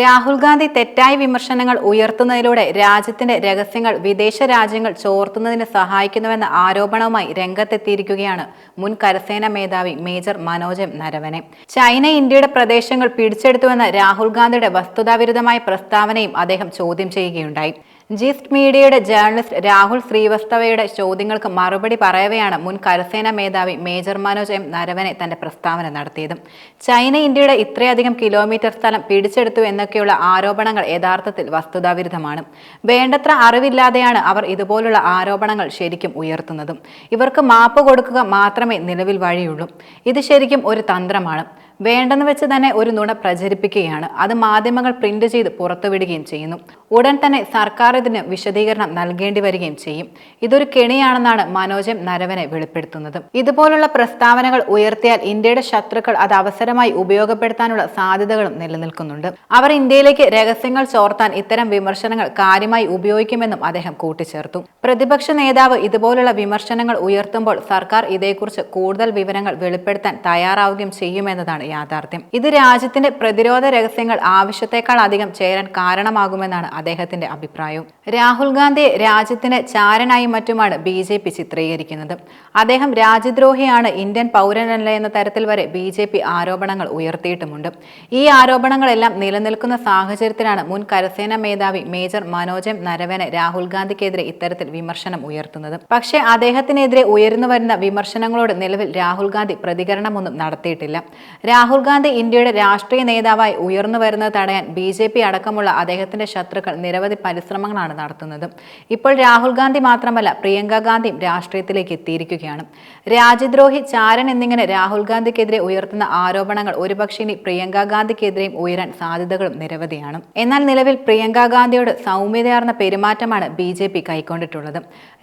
രാഹുൽ ഗാന്ധി തെറ്റായ വിമർശനങ്ങൾ ഉയർത്തുന്നതിലൂടെ രാജ്യത്തിന്റെ രഹസ്യങ്ങൾ വിദേശ രാജ്യങ്ങൾ ചോർത്തുന്നതിന് സഹായിക്കുന്നുവെന്ന ആരോപണവുമായി രംഗത്തെത്തിയിരിക്കുകയാണ് മുൻ കരസേന മേധാവി മേജർ മനോജ് നരവനെ. ചൈന ഇന്ത്യയുടെ പ്രദേശങ്ങൾ പിടിച്ചെടുത്തുവെന്ന രാഹുൽ ഗാന്ധിയുടെ വസ്തുതാവിരുദ്ധമായ പ്രസ്താവനയും അദ്ദേഹം ചോദ്യം ചെയ്യുകയുണ്ടായി. ജിസ്റ്റ് മീഡിയയുടെ ജേർണലിസ്റ്റ് രാഹുൽ ശ്രീവസ്തവയുടെ ചോദ്യങ്ങൾക്ക് മറുപടി പറയവെയാണ് മുൻ കരസേന മേധാവി മേജർ മനോജ് എം നരവനെ തന്റെ പ്രസ്താവന നടത്തിയത്. ചൈന ഇന്ത്യയുടെ ഇത്രയധികം കിലോമീറ്റർ സ്ഥലം പിടിച്ചെടുത്തു എന്നൊക്കെയുള്ള ആരോപണങ്ങൾ യഥാർത്ഥത്തിൽ വസ്തുതാവിരുദ്ധമാണ്. വേണ്ടത്ര അറിവില്ലാതെയാണ് അവർ ഇതുപോലുള്ള ആരോപണങ്ങൾ ശരിക്കും ഉയർത്തുന്നതും. ഇവർക്ക് മാപ്പ് കൊടുക്കുക മാത്രമേ നിലവിൽ വഴിയുള്ളൂ. ഇത് ശരിക്കും ഒരു തന്ത്രമാണ്. വേണ്ടെന്ന് വെച്ച് തന്നെ ഒരു നുണ പ്രചരിപ്പിക്കുകയാണ്. അത് മാധ്യമങ്ങൾ പ്രിന്റ് ചെയ്ത് പുറത്തുവിടുകയും ചെയ്യുന്നു. ഉടൻ തന്നെ സർക്കാർ ഇതിന് വിശദീകരണം നൽകേണ്ടി വരികയും ചെയ്യും. ഇതൊരു കെണിയാണെന്നാണ് മനോജം നരവനെ വെളിപ്പെടുത്തുന്നത്. ഇതുപോലുള്ള പ്രസ്താവനകൾ ഉയർത്തിയാൽ ഇന്ത്യയുടെ ശത്രുക്കൾ അത് അവസരമായി ഉപയോഗപ്പെടുത്താനുള്ള സാധ്യതകളും നിലനിൽക്കുന്നുണ്ട്. അവർ ഇന്ത്യയിലേക്ക് രഹസ്യങ്ങൾ ചോർത്താൻ ഇത്തരം വിമർശനങ്ങൾ കാര്യമായി ഉപയോഗിക്കുമെന്നും അദ്ദേഹം കൂട്ടിച്ചേർത്തു. പ്രതിപക്ഷ നേതാവ് ഇതുപോലുള്ള വിമർശനങ്ങൾ ഉയർത്തുമ്പോൾ സർക്കാർ ഇതേക്കുറിച്ച് കൂടുതൽ വിവരങ്ങൾ വെളിപ്പെടുത്താൻ തയ്യാറാവുകയും ചെയ്യുമെന്നതാണ് യാഥാർത്ഥ്യം. ഇത് രാജ്യത്തിന്റെ പ്രതിരോധ രഹസ്യങ്ങൾ ആവശ്യത്തെക്കാൾ അധികം ചേരാൻ കാരണമാകുമെന്നാണ് അദ്ദേഹത്തിന്റെ അഭിപ്രായവും രാഹുൽ ഗാന്ധിയെ രാജ്യത്തിന് ചാരനായി മറ്റുമാണ് ബി ജെ പി ചിത്രീകരിക്കുന്നത്. അദ്ദേഹം രാജ്യദ്രോഹിയാണ് ഇന്ത്യൻ പൗരനല്ല എന്ന തരത്തിൽ വരെ ബി ജെ പി ആരോപണങ്ങൾ ഉയർത്തിയിട്ടുമുണ്ട്. ഈ ആരോപണങ്ങളെല്ലാം നിലനിൽക്കുന്ന സാഹചര്യത്തിലാണ് മുൻ കരസേന മേധാവി മേജർ മനോജം നരവനെ രാഹുൽ ഗാന്ധിക്കെതിരെ ഇത്തരത്തിൽ വിമർശനം ഉയർത്തുന്നത്. പക്ഷേ അദ്ദേഹത്തിനെതിരെ ഉയർന്നു വരുന്ന വിമർശനങ്ങളോട് നിലവിൽ രാഹുൽ ഗാന്ധി പ്രതികരണമൊന്നും നടത്തിയിട്ടില്ല. രാഹുൽ ഗാന്ധി ഇന്ത്യയുടെ രാഷ്ട്രീയ നേതാവായി ഉയർന്നു വരുന്നത് തടയാൻ ബി ജെ പി അടക്കമുള്ള അദ്ദേഹത്തിന്റെ ശത്രുക്കൾ നിരവധി പരിശ്രമങ്ങളാണ് നടത്തുന്നത്. ഇപ്പോൾ രാഹുൽ ഗാന്ധി മാത്രമല്ല പ്രിയങ്ക ഗാന്ധിയും രാഷ്ട്രീയത്തിലേക്ക് എത്തിയിരിക്കുകയാണ്. രാജ്യദ്രോഹി ചാരൻ എന്നിങ്ങനെ രാഹുൽ ഗാന്ധിക്കെതിരെ ഉയർത്തുന്ന ആരോപണങ്ങൾ ഒരുപക്ഷെ ഇനി പ്രിയങ്ക ഗാന്ധിക്കെതിരെയും ഉയരാൻ സാധ്യതകളും നിരവധിയാണ്. എന്നാൽ നിലവിൽ പ്രിയങ്ക ഗാന്ധിയോട് സൗമ്യതയാർന്ന പെരുമാറ്റമാണ് ബി ജെ പി കൈക്കൊണ്ടിട്ടുള്ളത്.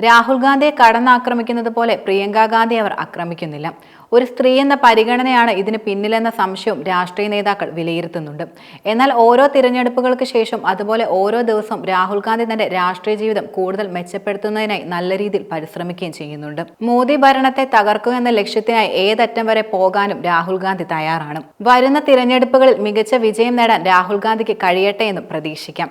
രാഹുൽ ഗാന്ധിയെ കടന്നാക്രമിക്കുന്നത് പോലെ പ്രിയങ്ക ഗാന്ധി അവർ ആക്രമിക്കുന്നില്ല. ഒരു സ്ത്രീ എന്ന പരിഗണനയാണ് ഇതിന് പിന്നിലെന്ന സംശയവും രാഷ്ട്രീയ നേതാക്കൾ വിലയിരുത്തുന്നുണ്ട്. എന്നാൽ ഓരോ തിരഞ്ഞെടുപ്പുകൾക്ക് ശേഷം അതുപോലെ ഓരോ ദിവസവും രാഹുൽ ഗാന്ധി തന്റെ രാഷ്ട്രീയ ജീവിതം കൂടുതൽ മെച്ചപ്പെടുത്തുന്നതിനായി നല്ല രീതിയിൽ പരിശ്രമിക്കുകയും ചെയ്യുന്നുണ്ട്. മോദി ഭരണത്തെ തകർക്കുക എന്ന ലക്ഷ്യത്തിനായി ഏതറ്റം വരെ പോകാനും രാഹുൽ ഗാന്ധി തയ്യാറാണ്. വരുന്ന തിരഞ്ഞെടുപ്പുകളിൽ മികച്ച വിജയം നേടാൻ രാഹുൽ ഗാന്ധിക്ക് കഴിയട്ടെ എന്നും പ്രതീക്ഷിക്കാം.